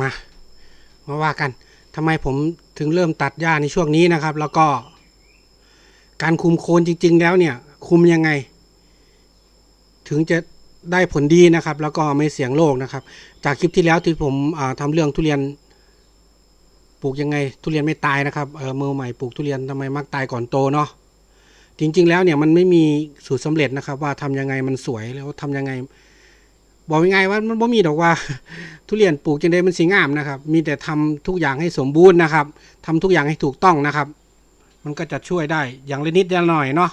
มามาว่ากันทำไมผมถึงเริ่มตัดหญ้าในช่วงนี้นะครับ แล้วก็ การคุมโคนจริง ๆ แล้วเนี่ย คุมยังไง ถึงจะได้ผลดีนะครับ แล้วก็ไม่เสี่ยงโรคนะครับ จากคลิปที่แล้วที่ผมอ่าทำเรื่องทุเรียนปลูกยังไงทุเรียนไม่ตายนะครับเออมือใหม่ปลูกทุเรียนทำไมมักตายก่อนโตเนาะจริง ๆ แล้วเนี่ยมันไม่มีสูตรสำเร็จนะครับ ว่าทำยังไงมันสวยแล้วทำยังไง บอกยังไงว่ามันบ่มีดอกว่า ทุเรียนปลูกจังได้มันสิงามนะครับ มีแต่ทำทุกอย่างให้สมบูรณ์นะครับทำทุกอย่างให้ถูกต้องนะครับ มันก็จะช่วยได้อย่างละนิดอย่างละหน่อยเนาะ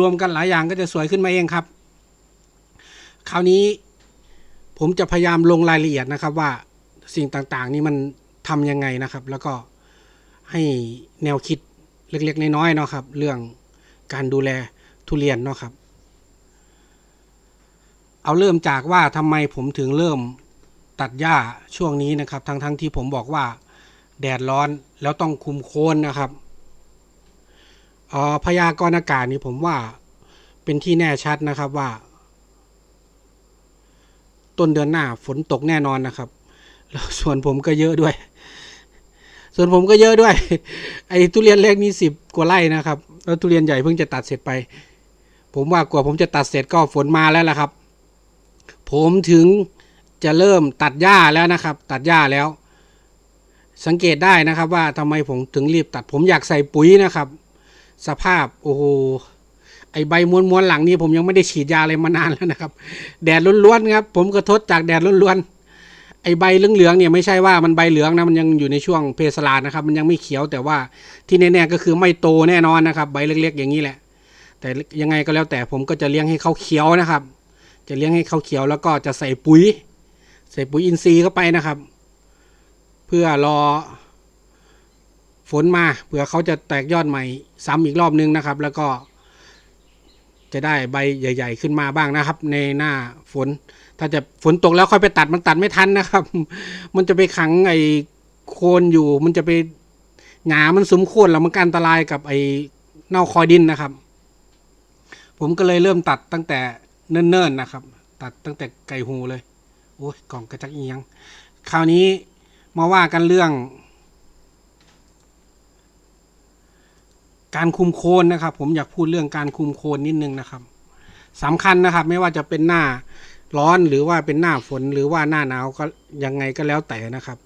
รวมๆกันหลายอย่างก็จะสวยขึ้นมาเองครับ คราวนี้ผมจะพยายามลงรายละเอียดนะครับว่าสิ่งต่างๆ นี่มันทำยังไงนะครับ แล้วก็ให้แนวคิดเล็กๆน้อยๆเนาะครับ เรื่องการดูแลทุเรียนเนาะครับ เอาเริ่มจากว่าทำไมผมถึงเริ่มตัดหญ้าช่วงนี้นะครับ ทั้งๆทที่ผมบอกว่าแดดร้อนแล้วต้องคุมโคนนะครับออพยากรณ์อากาศนี่ผมว่าเป็นที่แน่ชัดนะครับว่า ต้นเดือนหน้าฝนตกแน่นอนนะครับ แล้วส่วนผมก็เยอะด้วย ส่วนผมก็เยอะด้วย ไอ้ทุเรียนเล็กนี่สิบกว่าไร่นะครับ แล้วทุเรียนใหญ่เพิ่งจะตัดเสร็จไป ผมว่ากว่าผมจะตัดเสร็จก็ฝนมาแล้วล่ะครับ ผมถึงจะเริ่มตัดหญ้าแล้วนะครับ ตัดหญ้าแล้ว สังเกตได้นะครับว่าทำไมผมถึงรีบตัดผมอยากใส่ปุ๋ยนะครับ สภาพโอ้โหไอใบม้วนๆหลังนี้ผมยังไม่ได้ฉีดยาอะไรมานานแล้วนะครับ แดดล้วนๆครับ ผมกระทดจากแดดล้วนๆไอใบเหลืองๆเนี่ยไม่ใช่ว่ามันใบเหลืองนะมันยังอยู่ในช่วงเพสลาดนะครับ มันยังไม่เขียวแต่ว่าที่แน่ๆก็คือไม่โตแน่นอนนะครับ ใบเล็กๆ อย่างนี้แหละ แต่ยังไงก็แล้วแต่ผมก็จะเลี้ยงให้เขาเขียวนะครับ จะเลี้ยงให้เขาเขียวแล้วก็จะใส่ปุ๋ย ใส่ปุ๋ยอินทรีย์เข้าไปนะครับ เพื่อรอฝนมาเผื่อเขาจะแตกยอดใหม่ซ้ำอีกรอบนึงนะครับ แล้วก็ จะได้ใบใหญ่ ๆ ขึ้นมาบ้างนะครับ ในหน้าฝน ถ้าจะฝนตกแล้วค่อยไปตัดมันตัดไม่ทันนะครับ มันจะไปขังไอ้โคนอยู่ มันจะไปหงามันสมโคนแล้วมันอันตรายกับไอ้เน่าคอยดินนะครับ ผมก็เลยเริ่มตัดตั้งแต่ เนิ่นๆนะครับ ตัดตั้งแต่ไก่หูเลยโอ้ยกล่องกระจักเอียง คราวนี้มาว่ากันเรื่อง การคุมโคนนะครับ ผมอยากพูดเรื่องการคุมโคนนิดนึงนะครับสำคัญนะครับ ไม่ว่าจะเป็นหน้าร้อนหรือว่าเป็นหน้าฝนหรือว่าหน้าหนาวก็ยังไงก็แล้วแต่นะครับ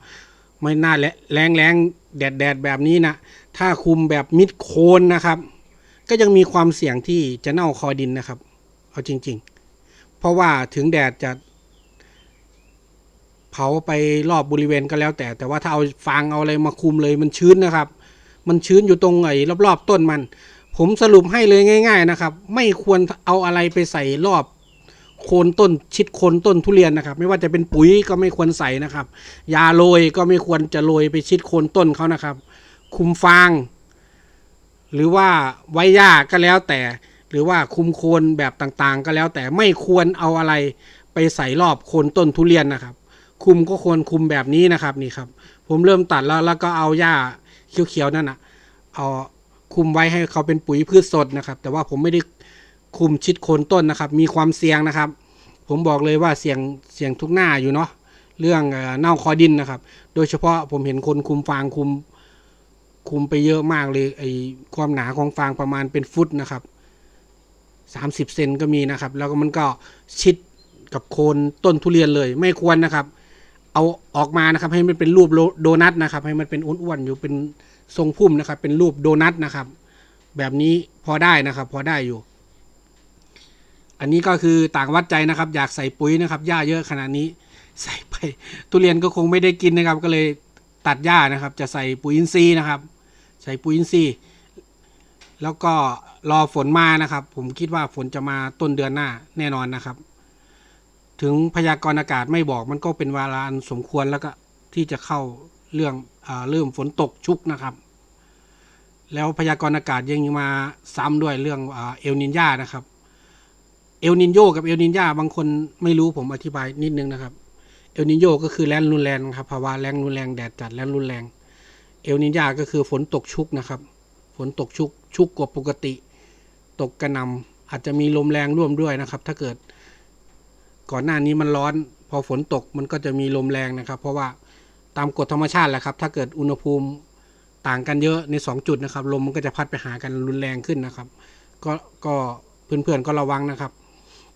ไม่หน้าแรงแรงแดดแดดแบบนี้นะถ้าคุมแบบมิดโคนนะครับ ก็ยังมีความเสี่ยงที่จะเน่าคอดินนะครับ เอาจริง ๆ เพราะว่าถึงแดดจะเผาไปรอบบริเวณก็แล้วแต่ แต่ว่าถ้าเอาฟางเอาอะไรมาคุมเลยมันชื้นนะครับ มันชื้นอยู่ตรงไอ้รอบๆต้นมัน ผมสรุปให้เลยง่าย ๆ นะครับ ไม่ควรเอาอะไรไปใส่รอบโคนต้นชิดโคนต้นทุเรียนนะครับ ไม่ว่าจะเป็นปุ๋ยก็ไม่ควรใส่นะครับ ยาโรยก็ไม่ควรจะโรยไปชิดโคนต้นเขานะครับ คุมฟาง หรือว่าไว้หญ้าก็แล้วแต่ หรือว่าคุมโคนแบบต่างๆ ก็แล้ว แต่ไม่ควรเอาอะไรไปใส่รอบโคนต้นทุเรียนนะครับ คุมก็ควรคุมแบบนี้นะครับนี่ครับ ผมเริ่มตัดแล้วแล้วก็เอาหญ้าเขียวๆนั่นนะเอาคุมไว้ให้เขาเป็นปุ๋ยพืชสดนะครับ แต่ว่าผมไม่ได้คุมชิดโคนต้นนะครับ มีความเสี่ยงนะครับ ผมบอกเลยว่าเสี่ยงเสี่ยงทุกหน้าอยู่เนาะเรื่องเอ่อเน่าคอดินนะครับ โดยเฉพาะผมเห็นคนคุมฟางคุมคุมไปเยอะมากเลยไอความหนาของฟางประมาณเป็นฟุตนะครับ สามสิบเซนก็มีนะครับ แล้วก็มันก็ชิดกับโคนต้นทุเรียนเลย ไม่ควรนะครับ เอาออกมานะครับให้มันเป็นรูปโลโดนัทนะครับ ให้มันเป็นอ้วนๆอยู่เป็นทรงพุ่มนะครับ เป็นรูปโดนัทนะครับ แบบนี้พอได้นะครับ พอได้อยู่ อันนี้ก็คือต่างวัดใจนะครับ อยากใส่ปุ๋ยนะครับหญ้าเยอะขนาดนี้ ใส่ไปทุเรียนก็คงไม่ได้กินนะครับ ก็เลยตัดหญ้านะครับ จะใส่ปุ๋ยอินทรีย์นะครับ ใส่ปุ๋ยอินทรีย์ แล้วก็รอฝนมานะครับ ผมคิดว่าฝนจะมาต้นเดือนหน้าแน่นอนนะครับ ถึงพยากรณ์อากาศไม่บอกมันก็เป็นเวลาอันสมควรแล้วก็ที่จะเข้าเรื่องอเริ่มฝนตกชุกนะครับ แล้วพยากรณ์อากาศยังมาซ้ำด้วยเรื่องอเอลนินยานะครับ เอลนินโยกับเอลนินยาบางคนไม่รู้ผมอธิบายนิดนึงนะครับเอลนินโยก็คือแรงรุนแรงครับภาวะแรงรุนแรงแดดจัดแรงรุนแรงเอลนินยาก็คือฝนตกชุกนะครับ ฝนตกชุกชุกกว่าปกติ ตกกระหนำอาจจะมีลมแรงร่วมด้วยนะครับ ถ้าเกิด ก่อนหน้านี้มันร้อน พอฝนตกมันก็จะมีลมแรงนะครับ เพราะว่าตามกฎธรรมชาติแหละครับ ถ้าเกิดอุณหภูมิต่างกันเยอะในสองจุดนะครับ ลมมันก็จะพัดไปหากันรุนแรงขึ้นนะครับ ก็ก็เพื่อนๆก็ระวังนะครับ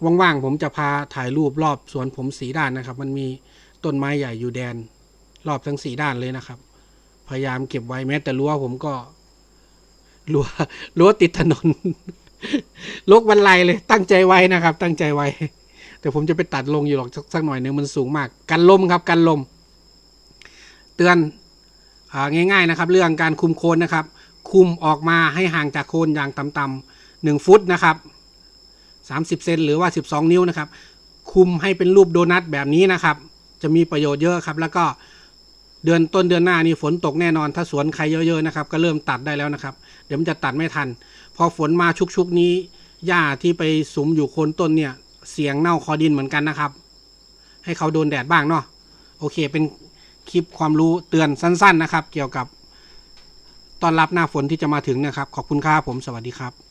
ว่างๆผมจะพาถ่ายรูปรอบสวนผมสีด้านนะครับ มันมีต้นไม้ใหญ่อยู่แดน รอบทั้งสีด้านเลยนะครับ พยายามเก็บไว้แม้แต่รั้วผมก็ รั้วรั้วติดถนนลกบันไลเลย ตั้งใจไว้นะครับ ตั้งใจไว้ แต่ผมจะไปตัดลงอยู่หรอกสักหน่อยหนึงมันสูงมาก กันลมครับ กันลม เตือนอง่าย ๆนะครับ เรื่องการคุมโคนนะครับ คุมออกมาให้ห่างจากโคนอย่างต่ำๆหนึ่งฟุตนะครับสามสิบเซนหรือว่าสิบสองนิ้วนะครับ คุมให้เป็นรูปโดนัทแบบนี้นะครับ จะมีประโยชน์เยอะครับ แล้วก็ เดือนต้นเดือนหน้านี่ฝนตกแน่นอน ถ้าสวนใครเยอะๆนะครับ ก็เริ่มตัดได้แล้วนะครับ เดี๋ยวมันจะตัดไม่ทัน พอฝนมาชุกๆนี้หญ้าที่ไปสุมอยู่โคนต้นเนี่ย เสียงเน่าคอดินเหมือนกันนะครับ ให้เขาโดนแดดบ้างเนาะโอเค เป็นคลิปความรู้เตือนสั้น ๆ นะครับ เกี่ยวกับตอนรับหน้าฝนที่จะมาถึงนะครับ ขอบคุณครับผมสวัสดีครับ